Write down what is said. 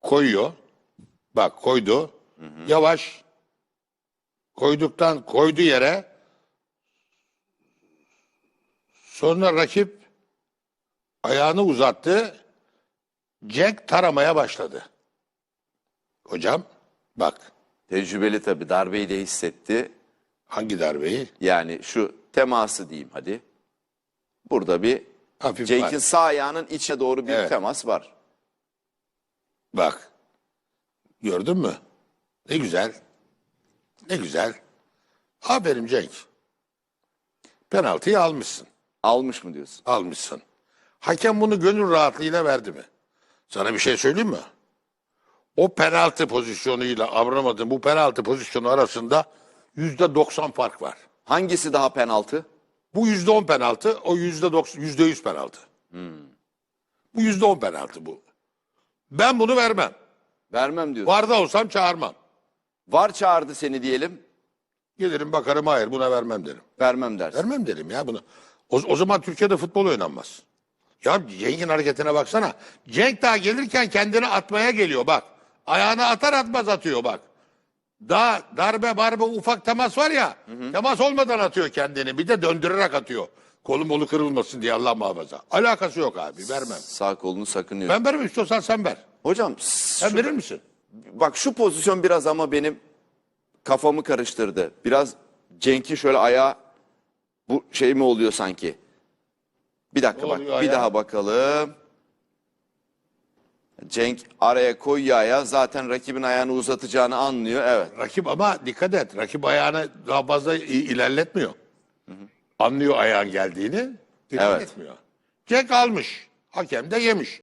koyuyor. Bak koydu. Yavaş. Koyduktan koydu yere. Sonra rakip ayağını uzattı. Cenk taramaya başladı. Hocam bak Tecrübeli tabii darbeyi de hissetti. hangi darbeyi? Yani şu teması diyeyim hadi. Burada bir Hafif Cenk'in var. sağ ayağının içe doğru bir Evet. temas var. Bak. Gördün mü? Ne güzel. Ne güzel. Aferin Cenk. Penaltıyı almışsın. Almış mı diyorsun? Almışsın. Hakem bunu gönül rahatlığıyla verdi mi? Sana bir şey söyleyeyim mi? O penaltı pozisyonuyla Abramad'ın bu penaltı pozisyonu arasında yüzde 90 fark var. Hangisi daha penaltı? Bu yüzde 10 penaltı, o yüzde 90, yüzde 100 penaltı. Bu yüzde 10 penaltı bu. Ben bunu vermem. Vermem diyorsun. Varda olsam çağırmam. Var çağırdı seni diyelim. Gelirim bakarım hayır buna vermem derim. Vermem dersin. Vermem derim ya bunu. O, o zaman Türkiye'de futbol oynanmaz. Ya Cenk'in hareketine baksana. Cenk daha gelirken kendini atmaya geliyor bak. Ayağını atar atmaz atıyor bak. Daha darbe barbe ufak temas var ya. Temas olmadan atıyor kendini. Bir de döndürerek atıyor. Kolu molu kırılmasın diye Allah muhafaza. Alakası yok abi vermem. Sağ kolunu sakınıyor. Ben vermem istiyorsan sen ver. Hocam Sen şu- verir misin? bak şu pozisyon biraz ama benim kafamı karıştırdı. Biraz Cenk'in şöyle ayağı bu şey mi oluyor sanki? Bir dakika Ne bak oluyor bir ayağı? daha bakalım. Cenk araya koyuyor ayağı zaten rakibin ayağını uzatacağını anlıyor. Evet. Rakip ama dikkat et. Rakip ayağını daha fazla i- ilerletmiyor. Anlıyor ayağın geldiğini. Dikkat Evet. etmiyor. Cenk almış. Hakem de yemiş.